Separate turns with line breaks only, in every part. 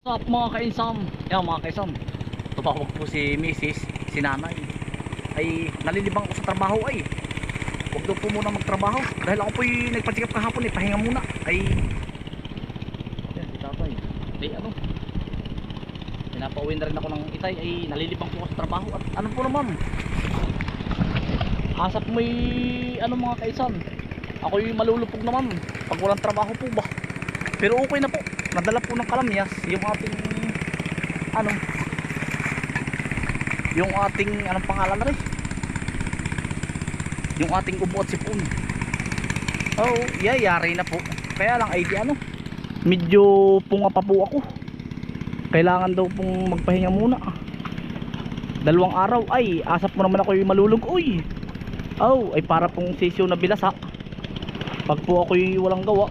What's up mga kainsam? Yan mga kainsam. Tumawag po si Mrs. si nanay. Ay nalilibang ko sa trabaho ay. Huwag daw po muna magtrabaho. Dahil ako po yung nagpa-check up kahapon eh. Pahinga muna. Ay. Yan si tatay. Ay ano. Pinapauwi na rin ako ng itay. Ay nalilibang po ako sa trabaho. At ano po naman. Asap may ano mga kaisan. Ako yung malulupog naman. Pag walang trabaho po ba. Pero okay na po. Nadala po ng kalamyas yung ating ano yung ating anong pangalan na rin? Yung ating ubo at sipon. Oh yayari na po. Kaya lang ay di ano medyo punga pa po ako. Kailangan daw pong magpahinga muna. Dalawang araw ay asap mo naman ako yung malulog uy. Oh ay para pong sesyo na bilasa pag po ako yung walang gawa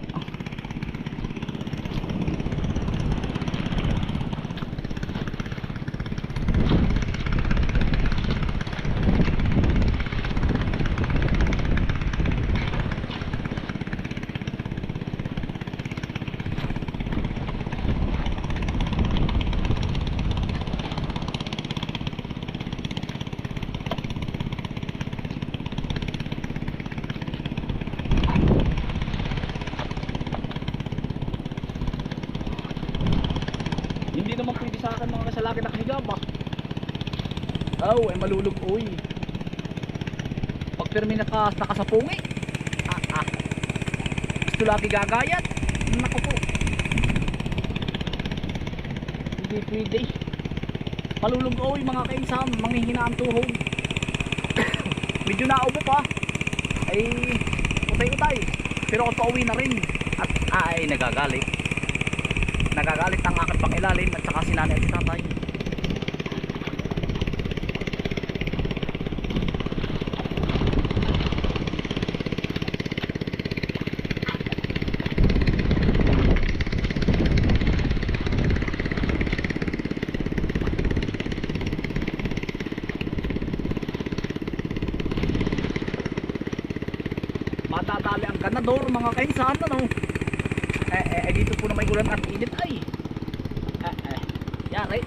Hindi naman pwede sa akin mga ba? Oh, ay malulog uy. Pag pirmi naka, nakasapungi. Ah, ah. Gusto lagi gagayat. Naku po. Hindi pwede. Malulog uy mga kainsam. Manghihina ang tuhog. Medyo naubo pa. Ay, utay-utay. Pero ako pauwi na rin. At ay, nagagalit nagagalit ang aking pangilalim at saka si nanay at si tatay ganador mga kainsan ano eh, eh, eh, dito po na may ulan at init ay! Eh, eh, yari.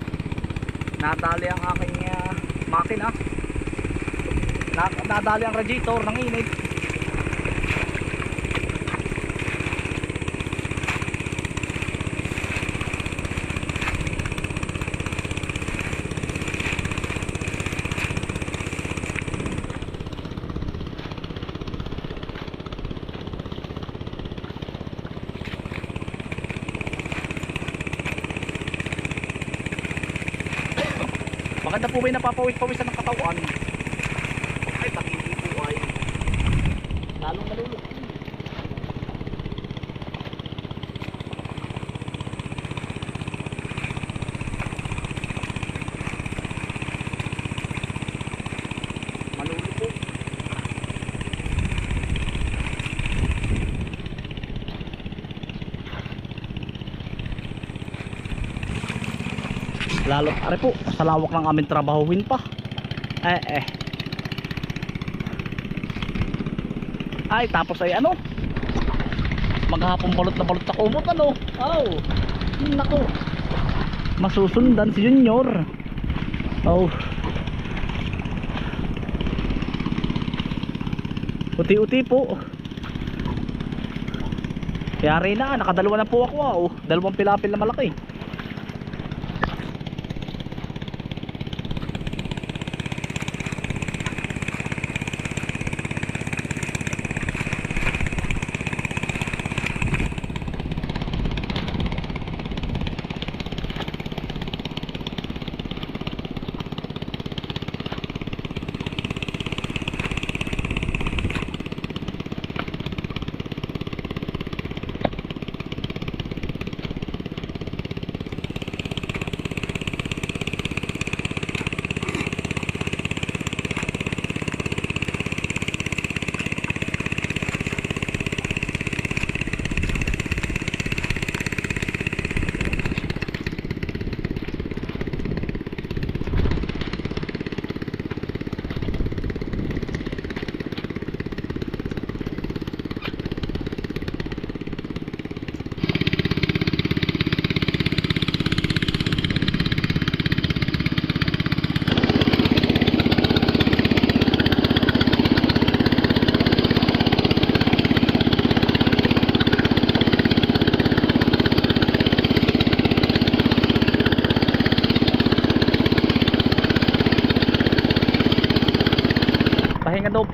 Nadali ang aking uh, makina. Na, nadali ang radiator ng init po ba yung napapawis-pawisan ng katawan ay pag hindi po ay lalong nalulog malulog po lalo are po sa lawak ng aming trabahuhin pa. Eh eh. Ay tapos ay ano? Maghapon balot na balot sa kumot ano oh nako. Masusundan si Junior. Oh. Uti-uti po. Yari na nakadalawa na po ako oh dalawang pilapil na malaki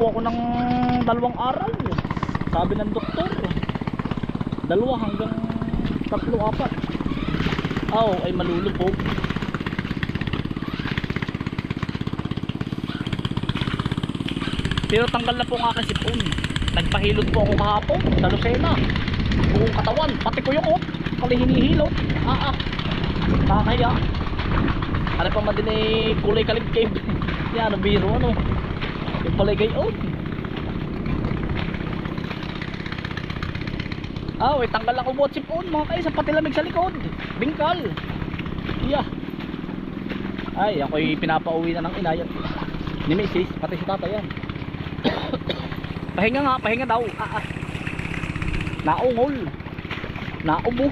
po ako ng dalawang araw. Sabi ng doktor. Dalawa hanggang tatlo, apat. Aw, ay malulubog. Pero tanggal na po ang aking sipon. Nagpahilot po ako kahapon sa Lucena. Buong katawan, pati ko yung op. Kali hinihilot. Ah ah. Nakakaya. Ano pa man din eh, kulay kalibkib. Yan, ang biro ano. Yung palay gayon. Ah, wait, tanggal ako buhat sipon mga kaisa, pati lamig sa likod. Bingkal. Yeah. Ay, ako'y pinapauwi na ng inayat. Ni Mrs. Pati si tata yan. pahinga nga, pahinga daw. Ah, ah. Naungol. Naubo.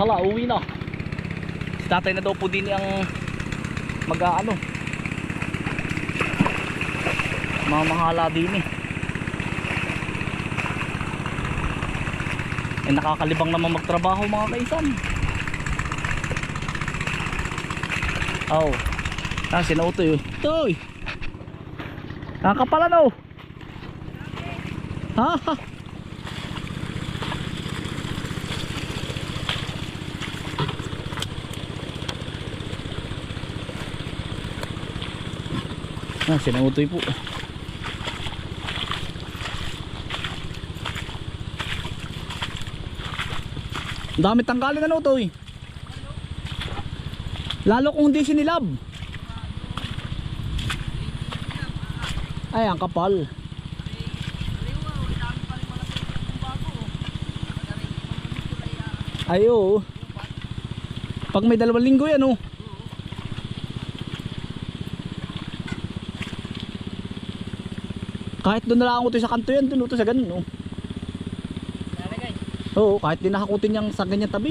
Hala, uwi na. Si tatay na daw po din ang mag-ano. Mga mahala din eh. Eh nakakalibang naman magtrabaho mga kaisan. Oh. Ah, sinautoy. Toy. Nakakapala no. Ha? ha. Ah, sinautoy po. Dami tanggalin ano to eh. Lalo kung hindi sinilab. Ay, ang kapal. Ay, oo. Pag may dalawang linggo yan, oh. Kahit doon na lang ako sa kanto yan, doon sa ganun, oh. Oo, kahit di nakakutin niyang sa ganyan tabi.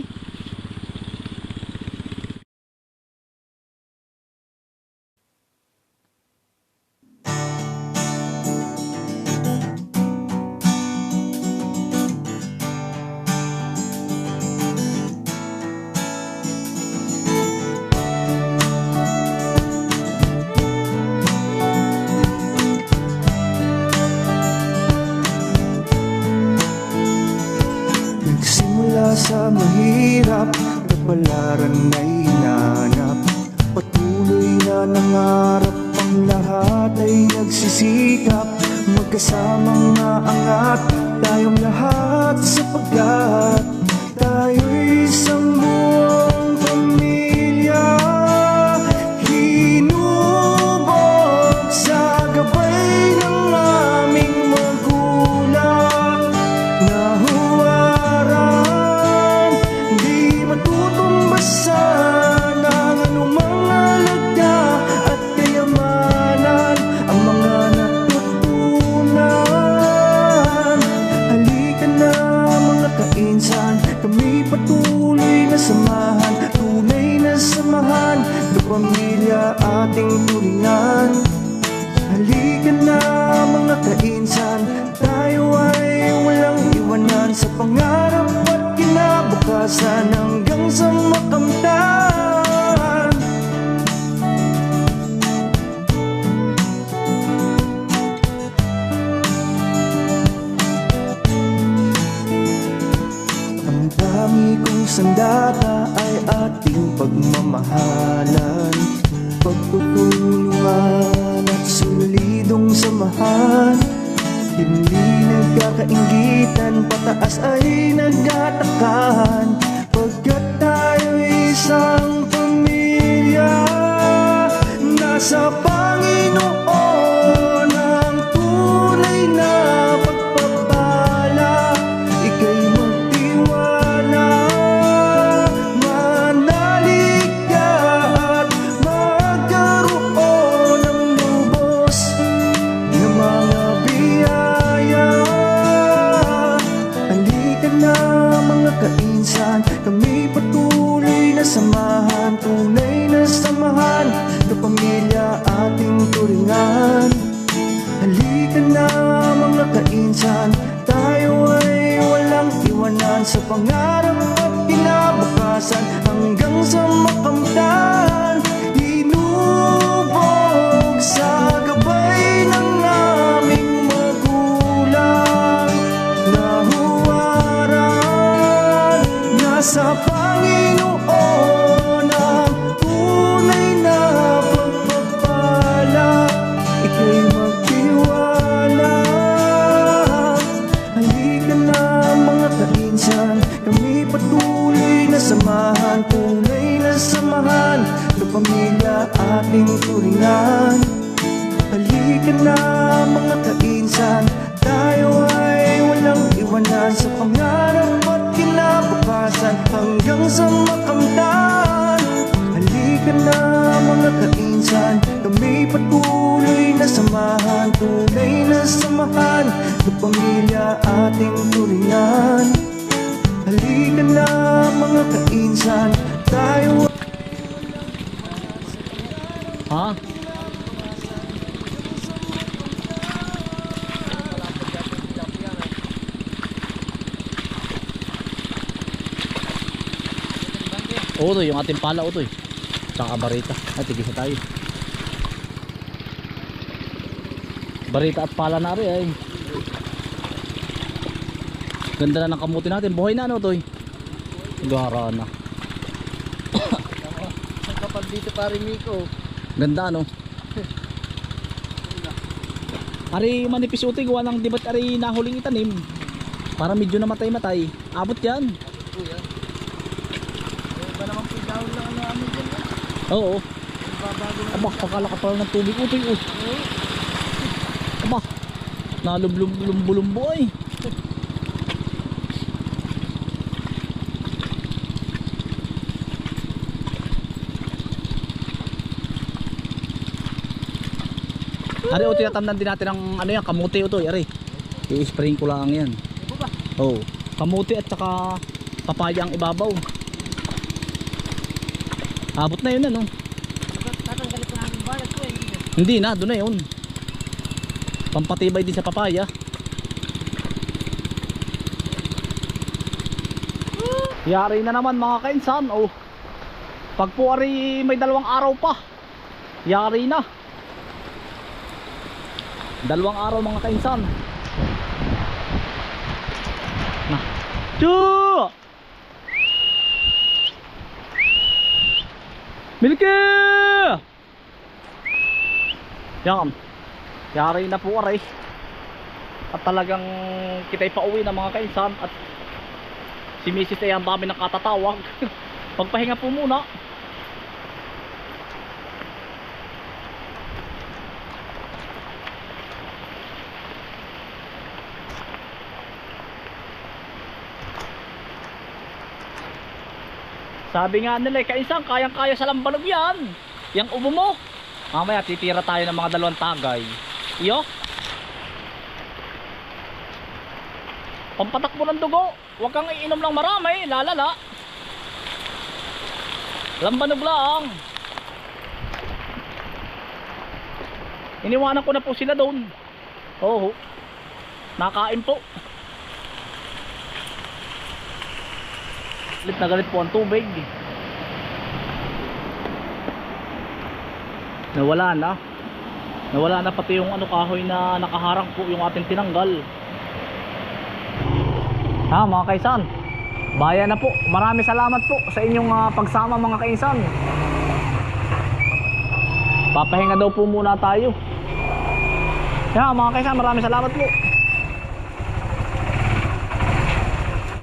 Magkasamang naangat Tayong lahat sapagkat Tayo'y isang Na mga kainsan. Kami patuloy na samahan Tunay na samahan Kapamilya ating turingan. Halika na mga kainsan. Tayo ay walang iwanan Sa pangarap at kinabukasan. Hanggang sa makamtan
Ha? Oo, yung ating pala, utoy. Tsaka barita. Ay, tigisa tayo. Barita at pala na rin, ay. Ganda na ng kamuti natin. Buhay na, ano, utoy? Gara na.
Ang kapal dito pare Miko.
Ganda, ano? Ari manipis utoy, gawa ng dibat ari nahuling itanim. Para medyo namatay-matay. Abot yan.
Iba naman po daw lang ano ano dyan. eh.
Oo. Aba, pakala ka pala ng tubig utoy, oh. Aba, nalumbo-lumbo ay. Ari, o tinatamnan din natin ng ano yan, kamuti utoy, ari. I-spring ko lang yan. Oo. Kamuti at saka papaya ang ibabaw. Abot na yun ano.
Tatanggalin ko namin bayad ko eh.
Hindi na, doon na yun. Pampatibay din sa papaya. Yari na naman mga kainsan. Oh. Pag po ari may dalawang araw pa. Yari na. Dalawang araw mga kainsan. Na. Chu! Milky! Yan. Yari na po aray. At talagang kita'y pauwi ng mga kainsan at si Mrs. ay ang dami ng katatawag. Pagpahinga po muna. Sabi nga nila, eh, kainsan, kayang-kaya sa lambanog yan. Yang ubo mo. Mamaya titira tayo ng mga dalawang tagay. Iyo. Pampatakbo ng dugo. Huwag kang iinom lang marami, lalala. Lambanog lang. Iniwanan ko na po sila doon. Oo. Nakain po. Galit na galit po ang tubig. Nawala na. Nawala na pati yung ano kahoy na nakaharang po yung ating tinanggal. Ha mga kaisan. Bayan na po. Marami salamat po sa inyong ah, pagsama mga kaisan. Papahinga daw po muna tayo. Ya mga kaisan, marami salamat po.